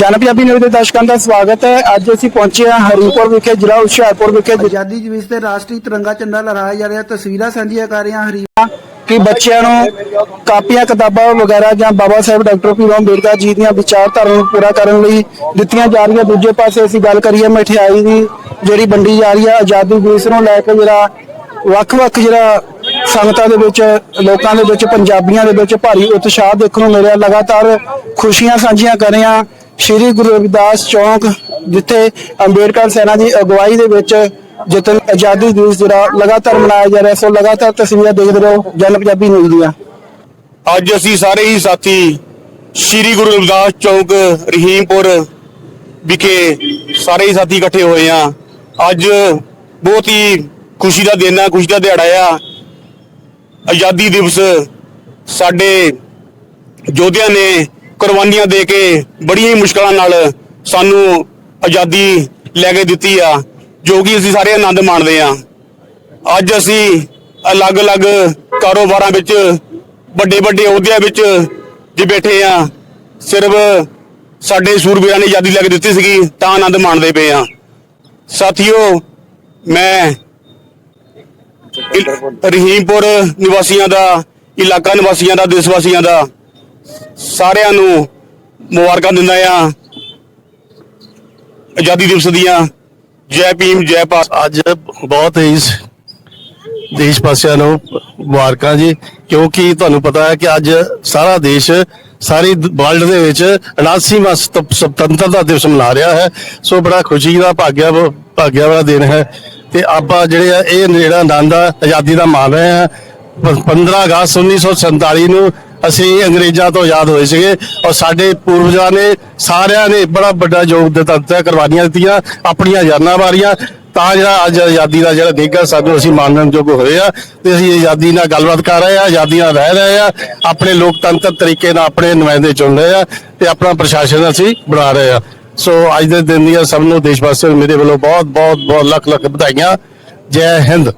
ਜਨ ਪੰਜਾਬੀ ਨਿਊਜ਼ ਦੇ ਦਰਸ਼ਕਾਂ ਦਾ ਸਵਾਗਤ ਹੈ। ਅੱਜ ਅਸੀਂ ਪਹੁੰਚੇ ਹਾਂ ਹਰੀਪੁਰ ਵਿਖੇ ਜ਼ਿਲ੍ਹਾ ਹੁਸ਼ਿਆਰਪੁਰ ਵਿਖੇ ਆਜ਼ਾਦੀ ਦਿਵਸ ਤੇ ਰਾਸ਼ਟਰੀ ਤਿਰੰਗਾ ਝੰਡਾ ਲਹਿਰਾਇਆ ਜਾ ਰਿਹਾ। ਤਸਵੀਰਾਂ ਸਾਂਝੀਆਂ ਕਰ ਰਹੇ ਹਾਂ ਹਰੀਪੁਰ। ਕਿ ਬੱਚਿਆਂ ਨੂੰ ਕਾਪੀਆਂ ਕਿਤਾਬਾਂ ਵਗੈਰਾ ਜਾਂ ਬਾਬਾ ਸਾਹਿਬ ਡਾਕਟਰ ਭੀਮ ਅੰਬੇਡਕਰ ਜੀ ਦੀਆਂ ਵਿਚਾਰਧਾਰਾ ਨੂੰ ਪੂਰਾ ਕਰਨ ਲਈ ਦਿੱਤੀਆਂ ਜਾ ਰਹੀਆਂ। ਦੂਜੇ ਪਾਸੇ ਅਸੀਂ ਗੱਲ ਕਰੀਏ ਮਠਿਆਈ ਦੀ ਜਿਹੜੀ ਵੰਡੀ ਜਾ ਰਹੀ ਹੈ। ਆਜ਼ਾਦੀ ਦਿਵਸ ਨੂੰ ਲੈ ਕੇ ਜਿਹੜਾ ਵੱਖ-ਵੱਖ ਜਿਹੜਾ ਸੰਗਤਾਂ ਦੇ ਵਿੱਚ, ਲੋਕਾਂ ਦੇ ਵਿੱਚ, ਪੰਜਾਬੀਆਂ ਦੇ ਵਿੱਚ ਭਾਰੀ ਉਤਸ਼ਾਹ ਦੇਖਣ ਨੂੰ ਮਿਲਿਆ। ਲਗਾਤਾਰ ਖੁਸ਼ੀਆਂ ਸਾਂਝੀਆਂ ਕਰ ਰਹੇ ਹਾਂ ਸ਼੍ਰੀ ਗੁਰੂ ਰਵਿਦਾਸ ਚੌਂਕ, ਜਿੱਥੇ ਅੰਬੇਡਕਰ ਸੈਨਾ ਦੀ ਅਗਵਾਈ ਦੇ ਵਿੱਚ ਜਿੱਤਨ ਆਜ਼ਾਦੀ ਦਿਵਸ ਜਿਹੜਾ ਲਗਾਤਾਰ ਮਨਾਇਆ ਜਾ ਰਿਹਾ, ਸੋ ਲਗਾਤਾਰ ਤਸਵੀਰਾਂ ਦੇਖਦੇ ਰਹੋ, ਜਨ ਪੰਜਾਬੀ ਨਿਊਜ਼ ਦੀਆਂ। ਅੱਜ ਅਸੀਂ ਸਾਰੇ ਹੀ ਸਾਥੀ ਸ੍ਰੀ ਗੁਰੂ ਰਵਿਦਾਸ ਚੌਂਕ, ਰਹੀਮਪੁਰ ਵਿਖੇ ਸਾਰੇ ਹੀ ਸਾਥੀ ਇਕੱਠੇ ਹੋਏ ਆ ਅੱਜ ਬਹੁਤ ਹੀ ਖੁਸ਼ੀ ਦਾ ਦਿਨ ਆ, ਖੁਸ਼ੀ ਦਾ ਦਿਹਾੜਾ ਆ। ਆਜ਼ਾਦੀ ਦਿਵਸ ਸਾਡੇ ਯੋਧਿਆਂ ਨੇ ਕੁਰਬਾਨੀਆਂ ਦੇ ਕੇ ਬੜੀਆਂ ਹੀ ਮੁਸ਼ਕਲਾਂ ਨਾਲ ਸਾਨੂੰ ਆਜ਼ਾਦੀ ਲੈ ਕੇ ਦਿੱਤੀ ਆ, ਜੋ ਕਿ ਅਸੀਂ ਸਾਰੇ ਆਨੰਦ ਮਾਣਦੇ ਆ ਅੱਜ ਅਸੀਂ ਅਲੱਗ-ਅਲੱਗ ਕਾਰੋਬਾਰਾਂ ਵਿੱਚ ਵੱਡੇ ਵੱਡੇ ਅਹੁਦਿਆਂ ਵਿੱਚ ਜੇ ਬੈਠੇ ਆ ਸਿਰਫ ਸਾਡੇ ਸੂਰਬੀਰਾਂ ਨੇ ਆਜ਼ਾਦੀ ਲੈ ਕੇ ਦਿੱਤੀ ਸੀਗੀ, ਤਾਂ ਆਨੰਦ ਮਾਣਦੇ ਪਏ ਆ ਸਾਥੀਓ, ਮੈਂ ਇਲ- ਰਹੀਮਪੁਰ ਨਿਵਾਸੀਆਂ ਦਾ, ਇਲਾਕਾ ਨਿਵਾਸੀਆਂ ਦਾ ਦੇਸ਼ ਵਾਸੀਆਂ ਦਾ ਸਾਰਿਆਂ ਨੂੰ ਮੁਬਾਰਕਾਂ ਦਿੰਦਾ ਆ ਆਜ਼ਾਦੀ ਦਿਵਸ ਦੀਆਂ ਜੈ ਭੀਮ, ਜੈ ਭਾਰਤ। ਅੱਜ ਬਹੁਤ ਹੀ ਸ- ਦੇਸ਼ ਵਾਸੀਆਂ ਨੂੰ ਮੁਬਾਰਕਾਂ ਜੀ, ਕਿਉਂਕਿ ਤੁਹਾਨੂੰ ਪਤਾ ਹੈ ਕਿ ਅੱਜ ਸਾਰਾ ਦੇਸ਼ ਸਾਰੀ ਵਰਲਡ ਦੇ ਵਿੱਚ 79ਵਾਂ ਸਤ- ਸੁਤੰਤਰਤਾ ਦਿਵਸ ਮਨਾ ਰਿਹਾ ਹੈ। ਸੋ ਬੜਾ ਖੁਸ਼ੀ ਦਾ ਭਾਗਿਆ ਵ- ਭਾਗਿਆ ਵਾਲਾ ਦਿਨ ਹੈ। ਤੇ ਆਪਾਂ ਜਿਹੜੇ ਆ, ਇਹ ਜਿਹੜਾ ਆਨੰਦ ਆ, ਆਜ਼ਾਦੀ ਦਾ ਮਾਣ ਰਹੇ ਆ। ਪ- 15 ਅਗਸਤ 1947 ਨੂੰ ਅਸੀਂ ਅੰਗਰੇਜ਼ਾਂ ਤੋਂ ਆਜ਼ਾਦ ਹੋਏ ਸੀਗੇ ਔਰ ਸਾਡੇ ਪੂਰਵਜਾਂ ਨੇ ਸਾਰਿਆਂ ਨੇ ਬੜਾ ਵੱਡਾ ਯੋਗ ਦਿੱਤਾ ਕੁਰਬਾਨੀਆਂ ਦਿੱਤੀਆਂ, ਆਪਣੀਆਂ ਜਾਨਾਂ ਵਾਰੀਆਂ ਤਾਂ ਜਿਹੜਾ ਅੱਜ ਆਜ਼ਾਦੀ ਦਾ ਜਿਹੜਾ ਨਿੱਘਾ ਸਾਨੂੰ ਅਸੀਂ ਮਾਨਣਯੋਗ ਹੋਏ ਆ ਤੇ ਅਸੀਂ ਆਜ਼ਾਦੀ ਨਾਲ ਗੱਲਬਾਤ ਕਰ ਰਹੇ ਆ, ਆਜ਼ਾਦੀ ਨਾਲ ਰਹਿ ਰਹੇ ਆ, ਆਪਣੇ ਲੋਕਤੰਤਰ ਤਰੀਕੇ ਨਾਲ ਆਪਣੇ ਨੁਮਾਇੰਦੇ ਚੁਣ ਰਹੇ ਆ ਤੇ ਆਪਣਾ ਪ੍ਰਸ਼ਾਸਨ ਅਸੀਂ ਬਣਾ ਰਹੇ ਆ। ਸੋ ਅੱਜ ਦੇ ਦਿਨ ਦੀਆਂ ਸਭ ਨੂੰ ਦੇਸ਼ ਵਾਸੀਆਂ ਮੇਰੇ ਵੱਲੋਂ ਬਹੁਤ ਬਹੁਤ ਬਹੁਤ ਲੱਖ ਲੱਖ ਵਧਾਈਆਂ। ਜੈ ਹਿੰਦ।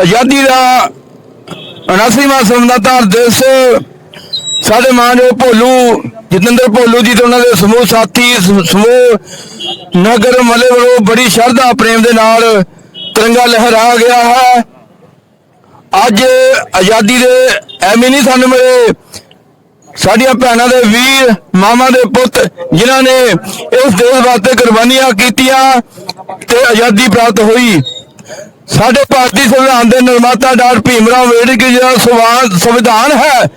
ਆਜ਼ਾਦੀ ਦਾ 79ਵਾਂ ਸੰਵਿਧਾਨ ਦਿਵਸ ਸਾਡੇ ਮਾਨਯੋਗ ਭੋਲੂ ਜਤਿੰਦਰ ਭੋਲੂ ਜੀ ਤੇ ਉਹਨਾਂ ਦੇ ਸਮੂਹ ਸਾਥੀ ਸਮੂਹ ਨਗਰ ਮਲੇ ਵੱਲੋਂ ਬੜੀ ਸ਼ਰਧਾ ਪ੍ਰੇਮ ਦੇ ਨਾਲ ਤਿਰੰਗਾ ਲਹਿਰਾ ਗਿਆ ਹੈ। ਅੱਜ ਆਜ਼ਾਦੀ ਦੇ ਐਵੇਂ ਨਹੀਂ ਸਾਨੂੰ ਮਿਲੇ ਸਾਡੀਆਂ ਭੈਣਾਂ ਦੇ ਵੀਰ ਮਾਮਾ ਦੇ ਪੁੱਤ, ਜਿਨ੍ਹਾਂ ਨੇ ਇਸ ਦੇਸ਼ ਵਾਸਤੇ ਕੁਰਬਾਨੀਆਂ ਕੀਤੀਆਂ ਤੇ ਆਜ਼ਾਦੀ ਪ੍ਰਾਪਤ ਹੋਈ। ਸਾਡੇ ਭਾਰਤੀ ਸੰਵਿਧਾਨ ਦੇ ਨਿਰਮਾਤਾ ਡਾਕਟਰ ਭੀਮ ਰਾਓ ਅੰਬੇਡਕਰ ਜੀ ਦਾ ਸੰਵਿਧਾਨ ਹੈ,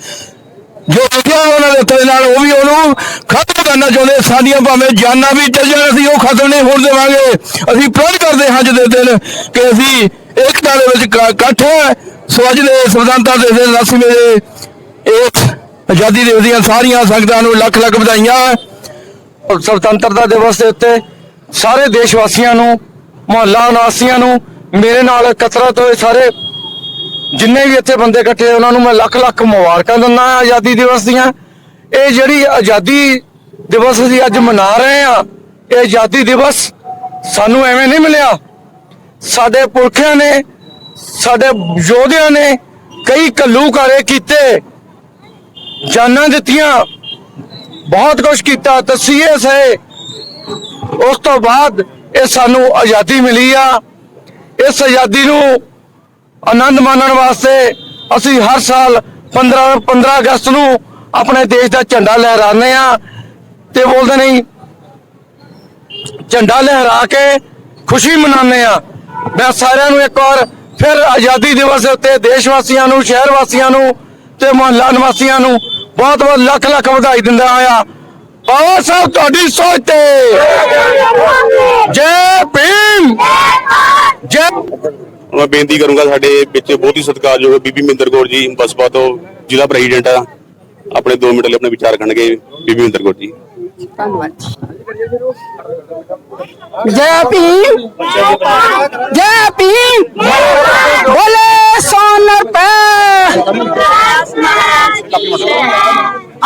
ਜੋ ਲਿਖਿਆ ਉਹਨਾਂ ਦੇ ਉੱਤੇ ਨਾਲ, ਉਹ ਵੀ ਉਹਨੂੰ ਖਤਮ ਕਰਨਾ ਚਾਹੁੰਦੇ ਸਾਡੀਆਂ ਭਾਵੇਂ ਜਾਨਾਂ ਵੀ ਚੱਲ ਜਾਣ, ਅਸੀਂ ਉਹ ਖਤਮ ਨਹੀਂ ਹੋਣ ਦੇਵਾਂਗੇ। ਅਸੀਂ ਪ੍ਰਣ ਕਰਦੇ ਹਾਂ ਅੱਜ ਦੇ ਦਿਨ ਕਿ ਅਸੀਂ ਏਕਤਾ ਦੇ ਵਿੱਚ ਇਕੱਠ ਹੈ। ਸੋ ਅੱਜ ਦੇ ਸੰਵਿਧਾਨਤਾ ਦੇ ਦਿਨ ਰਸਮੀ ਦੇ ਇਸ ਆਜ਼ਾਦੀ ਦਿਵਸ ਦੀਆਂ ਸਾਰੀਆਂ ਸੰਗਤਾਂ ਨੂੰ ਲੱਖ ਲੱਖ ਵਧਾਈਆਂ। ਔਰ ਸੁਤੰਤਰਤਾ ਦਿਵਸ ਦੇ ਉੱਤੇ ਸਾਰੇ ਦੇਸ਼ ਵਾਸੀਆਂ ਨੂੰ, ਮੁਹੱਲਾ ਨਿਵਾਸੀਆਂ ਨੂੰ ਮੇਰੇ ਨਾਲ ਕਸਰਤ ਹੋਏ ਸਾਰੇ ਜਿੰਨੇ ਵੀ ਇੱਥੇ ਬੰਦੇ ਇਕੱਠੇ ਉਹਨਾਂ ਨੂੰ ਮੈਂ ਲੱਖ ਲੱਖ ਮੁਬਾਰਕਾਂ ਦਿੰਦਾ ਹਾਂ ਆਜ਼ਾਦੀ ਦਿਵਸ ਦੀਆਂ। ਇਹ ਜਿਹੜੀ ਆਜ਼ਾਦੀ ਦਿਵਸ ਅਸੀਂ ਅੱਜ ਮਨਾ ਰਹੇ ਆ ਇਹ ਆਜ਼ਾਦੀ ਦਿਵਸ ਸਾਨੂੰ ਐਵੇਂ ਨਹੀਂ ਮਿਲਿਆ। ਸਾਡੇ ਪੁਰਖਿਆਂ ਨੇ, ਸਾਡੇ ਯੋਧਿਆਂ ਨੇ ਕਈ ਘੱਲੂਘਾਰੇ ਕੀਤੇ। ਜਾਨਾਂ ਦਿੱਤੀਆਂ। ਬਹੁਤ ਕੁਝ ਕੀਤਾ ਤਸੀਹੇ ਸਹੇ। ਉਸ ਤੋਂ ਬਾਅਦ ਇਹ ਸਾਨੂੰ ਆਜ਼ਾਦੀ ਮਿਲੀ ਆ। ਇਸ ਆਜ਼ਾਦੀ ਨੂੰ ਆਨੰਦ ਮਾਣਨ ਵਾਸਤੇ ਅਸੀਂ ਹਰ ਸਾਲ 15 15 ਅਗਸਤ ਨੂੰ ਆਪਣੇ ਦੇਸ਼ ਦਾ ਝੰਡਾ ਲਹਿਰਾਉਂਦੇ ਆ ਤੇ ਬੋਲਦੇ ਨਹੀਂ ਝੰਡਾ ਲਹਿਰਾ ਕੇ ਖੁਸ਼ੀ ਮਨਾਉਂਦੇ ਆ। ਮੈਂ ਸਾਰਿਆਂ ਨੂੰ ਇੱਕ ਵਾਰ ਫਿਰ ਆਜ਼ਾਦੀ ਦਿਵਸ ਦੇ ਉੱਤੇ ਦੇਸ਼ ਵਾਸੀਆਂ ਨੂੰ, ਸ਼ਹਿਰ ਵਾਸੀਆਂ ਨੂੰ ਤੇ ਮੁਹੱਲਾ ਨਿਵਾਸੀਆਂ ਨੂੰ ਬਹੁਤ ਬਹੁਤ ਲੱਖ ਲੱਖ ਵਧਾਈ ਦਿੰਦਾ ਆ ਬਾਬਾ ਸਾਹਿਬ ਤੁਹਾਡੀ ਸੋਚ ਤੇ। ਜੈ ਭੀਮ। ਜੈ ਮੈਂ ਬੇਨਤੀ ਕਰੂੰਗਾ ਸਾਡੇ ਵਿੱਚ ਬਹੁਤ ਹੀ ਸਤਿਕਾਰਯੋਗ ਬੀਬੀ ਮਹਿੰਦਰ ਕੌਰ ਜੀ ਬਸਪਾ ਤੋਂ ਜ਼ਿਲ੍ਹਾ ਪ੍ਰੈਜ਼ੀਡੈਂਟ ਆ। ਆਪਣੇ 2 ਮਿੰਟ ਲਈ ਆਪਣੇ ਵਿਚਾਰ ਕਰਨਗੇ ਬੀਬੀ ਮਹਿੰਦਰ ਕੌਰ ਜੀ। ਧੰਨਵਾਦ ਜੈ। ਭੀਮ। ਜੈ ਭੀਮ। ਬੋਲੇ ਸੋਨਰ ਪੈ।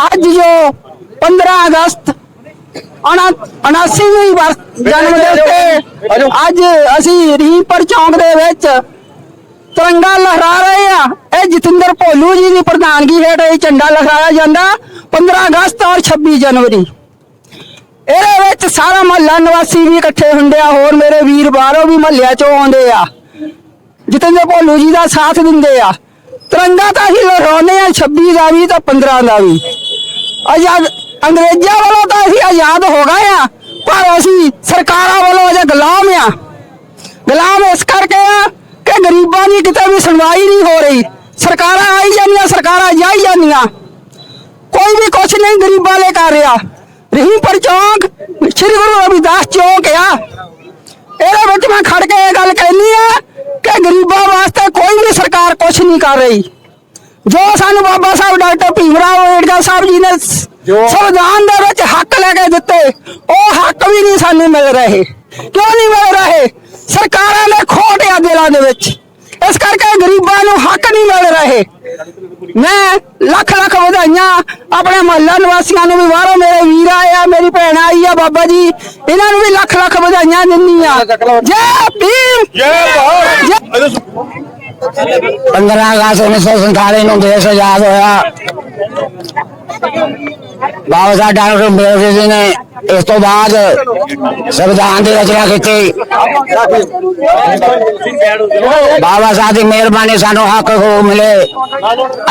ਅੱਜ ਜੋ 15 ਅਗਸਤ 79ਵੀਂ ਜਨਮ ਦਿਨ ਤੇ ਅੱਜ ਅਸੀਂ ਰੀਪਰ ਚੌਂਕ ਦੇ ਵਿੱਚ ਤਿਰੰਗਾ ਲਹਿਰਾ ਰਹੇ ਆ ਇਹ ਜਤਿੰਦਰ ਭੋਲੂ ਜੀ ਦੀ ਪ੍ਰਧਾਨਗੀ ਹੇਠ ਇਹ ਝੰਡਾ ਲਹਿਰਾਇਆ ਜਾਂਦਾ 15 ਅਗਸਤ ਔਰ 26 ਜਨਵਰੀ। ਇਹਦੇ ਵਿੱਚ ਸਾਰਾ ਮਹੱਲਾ ਨਿਵਾਸੀ ਵੀ ਇਕੱਠੇ ਹੁੰਦੇ ਆ, ਹੋਰ ਮੇਰੇ ਵੀਰ ਬਾਹਰੋਂ ਵੀ ਮਹੱਲਿਆਂ ਚੋਂ ਆਉਂਦੇ ਆ। ਜਤਿੰਦਰ ਭੋਲੂ ਜੀ ਦਾ ਸਾਥ ਦਿੰਦੇ ਆ। ਤਿਰੰਗਾ ਤਾਂ ਅਸੀਂ ਲਹਿਰਾਉਂਦੇ ਆ 26 ਦਾ ਵੀ ਤਾਂ 15 ਦਾ ਵੀ। ਆਜ਼ਾਦ ਅੰਗਰੇਜ਼ਾਂ ਵੱਲੋਂ ਤਾਂ ਅਸੀਂ ਆਜ਼ਾਦ ਹੋ ਗਏ ਆ ਪਰ ਅਸੀਂ ਸਰਕਾਰਾਂ ਵੱਲੋਂ ਅਜੇ ਗੁਲਾਮ ਆ ਗੁਲਾਮ ਇਸ ਕਰਕੇ ਆ ਕਿ ਗਰੀਬਾਂ ਦੀ ਕਿਤੇ ਵੀ ਸੁਣਵਾਈ ਨਹੀਂ ਹੋ ਰਹੀ। ਸਰਕਾਰਾਂ ਆਈ ਜਾਂਦੀਆਂ, ਸਰਕਾਰਾਂ ਜਾਈ ਜਾਂਦੀਆਂ। ਕੋਈ ਵੀ ਕੁਛ ਨਹੀਂ ਗਰੀਬਾਂ ਲਈ ਕਰ ਰਿਹਾ ਰਹੀਮਪੁਰ ਚੌਂਕ, ਸ੍ਰੀ ਗੁਰੂ ਰਵਿਦਾਸ ਚੌਂਕ ਆ। ਇਹਦੇ ਵਿੱਚ ਮੈਂ ਖੜ ਕੇ ਇਹ ਗੱਲ ਕਹਿਨੀ ਆ ਕਿ ਗਰੀਬਾਂ ਸਰਕਾਰ ਕੁਛ ਨਹੀਂ ਕਰ ਰਹੀ। ਜੋ ਸਾਨੂੰ ਬਾਬਾ ਸਾਹਿਬ ਡਾਕਟਰ ਭੀਮ ਰਾਓ ਅੰਬੇਡਕਰ ਸਾਹਿਬ ਜੀ ਨੇ ਸੰਵਿਧਾਨ ਦੇ ਵਿੱਚ ਹੱਕ ਲੈ ਕੇ ਦਿੱਤੇ ਉਹ ਹੱਕ ਵੀ ਨਹੀਂ ਸਾਨੂੰ ਮਿਲ ਰਹੇ। ਕਿਉਂ ਨਹੀਂ ਮਿਲ ਰਹੇ? ਸਰਕਾਰਾਂ ਨੇ ਖੋਟ ਆ ਦਿਲਾਂ ਦੇ ਵਿੱਚ। ਇਸ ਕਰਕੇ ਗਰੀਬਾਂ ਨੂੰ ਹੱਕ ਨਹੀਂ ਮਿਲ ਰਹੇ। ਮੈਂ ਲੱਖ ਲੱਖ ਵਧਾਈਆਂ ਆਪਣੇ ਮਹੱਲਾ ਨਿਵਾਸੀਆਂ ਨੂੰ ਵੀ ਬਾਹਰੋਂ ਮੇਰੇ ਵੀਰ ਆਏ ਆ ਮੇਰੀ ਭੈਣ ਆਈ ਆ ਬਾਬਾ ਜੀ। ਇਹਨਾਂ ਨੂੰ ਵੀ ਲੱਖ ਲੱਖ ਵਧਾਈਆਂ ਦਿੰਦੀ ਆ। ਜੈ ਭੀਮ! ਜੈ ਭਾਰਤ! 15 ਅਗਸਤ 1947 ਨੂੰ ਦੇਸ਼ ਆਜ਼ਾਦ ਹੋਇਆ। ਬਾਬਾ ਸਾਹਿਬ ਡਾਕਟਰ ਅੰਬੇਡਕਰ ਜੀ ਨੇ ਇਸ ਤੋਂ ਬਾਅਦ ਸੰਵਿਧਾਨ ਦੀ ਰਚਨਾ ਕੀਤੀ। ਬਾਬਾ ਸਾਹਿਬ ਦੀ ਮਿਹਰਬਾਨੀ ਸਾਨੂੰ ਹੱਕ ਹੋ ਮਿਲੇ।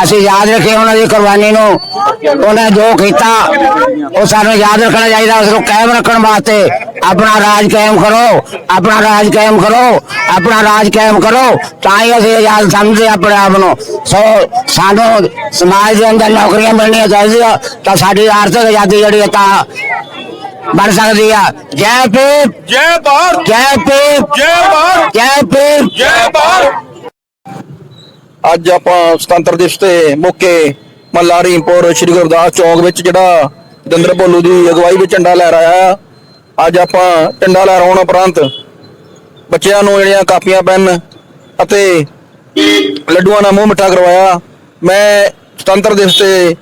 ਅਸੀਂ ਯਾਦ ਰੱਖੇ ਉਹਨਾਂ ਦੀ ਕੁਰਬਾਨੀ ਨੂੰ। ਉਹਨੇ ਜੋ ਕੀਤਾ, ਉਹ ਸਾਨੂੰ ਯਾਦ ਰੱਖਣਾ ਚਾਹੀਦਾ ਉਸ ਨੂੰ ਕਾਇਮ ਰੱਖਣ ਵਾਸਤੇ। ਆਪਣਾ ਰਾਜ ਕਾਇਮ ਕਰੋ ਆਪਣਾ ਰਾਜ ਕਾਇਮ ਕਰੋ ਆਪਣਾ ਰਾਜ ਕਾਇਮ ਕਰੋ ਤਾਂ ਹੀ ਅਸੀਂ ਆਜ਼ਾਦ ਸਮਝਦੇ ਆਪਣੇ ਆਪ ਨੂੰ। ਸੋ ਸਾਨੂੰ ਸਮਾਜ ਦੇ ਅੰਦਰ ਨੌਕਰੀਆਂ ਮਿਲਣੀਆਂ ਚਾਹੀਦੀਆਂ ਤਾਂ ਸਾਡੀ ਆਰਥਿਕ ਆਜ਼ਾਦੀ ਜਿਹੜੀ ਹੈ ਤਾਂ ਬਣ ਸਕਦੀ ਆ। ਜੈ ਭੀਮ। ਜੈ ਭਾਰਤ। ਜੈ ਭੀਮ। ਜੈ ਭਾਰਤ। ਜੈ ਭੀਮ। ਜੈ ਭਾਰਤ। ਅੱਜ ਆਪਾਂ ਸੁਤੰਤਰ ਦਿਵਸ ਤੇ ਮੌਕੇ ਮਹੱਲਾ ਰਹੀਮਪੁਰ ਸ੍ਰੀ ਗੁਰਦਾਸ ਚੌਂਕ ਵਿੱਚ ਜਿਹੜਾ ਜਤਿੰਦਰ ਭੋਲੂ ਦੀ ਅਗਵਾਈ ਵਿੱਚ ਝੰਡਾ ਲਹਿਰਾਇਆ। ਅੱਜ ਆਪਾਂ ਝੰਡਾ ਲਹਿਰਾਉਣ ਉਪਰੰਤ ਬੱਚਿਆਂ ਨੂੰ ਜਿਹੜੀਆਂ ਕਾਪੀਆਂ ਪੈਨ ਅਤੇ ਲੱਡੂਆਂ ਨਾਲ ਮੂੰਹ ਮਿੱਠਾ ਕਰਵਾਇਆ। ਮੈਂ ਸੁਤੰਤਰ ਦਿਵਸ ਤੇ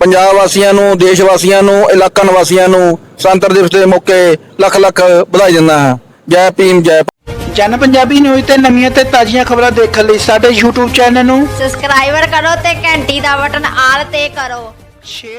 ਪੰਜਾਬ ਵਾਸੀਆਂ ਨੂੰ ਦੇਸ਼ ਵਾਸੀਆਂ ਨੂੰ ਇਲਾਕਾ ਨਿਵਾਸੀਆਂ ਨੂੰ ਸੁਤੰਤਰ ਦਿਵਸ ਦੇ ਮੌਕੇ ਲੱਖ ਲੱਖ ਵਧਾਈ ਦਿੰਦਾ ਹਾਂ। ਜੈ ਭੀਮ ਜੈ ਜਨ ਪੰਜਾਬੀ ਨਿਊਜ਼ ਤੇ ਨਵੀਆਂ ਤੇ ਤਾਜ਼ੀਆਂ ਖਬਰਾਂ ਦੇਖਣ ਲਈ ਸਾਡੇ YouTube ਚੈਨਲ ਨੂੰ ਸਬਸਕ੍ਰਾਈਬਰ ਕਰੋ ਤੇ ਘੰਟੀ ਦਾ ਬਟਨ ਆਲ ਤੇ ਕਰੋ। ਸ਼ੇਅਰ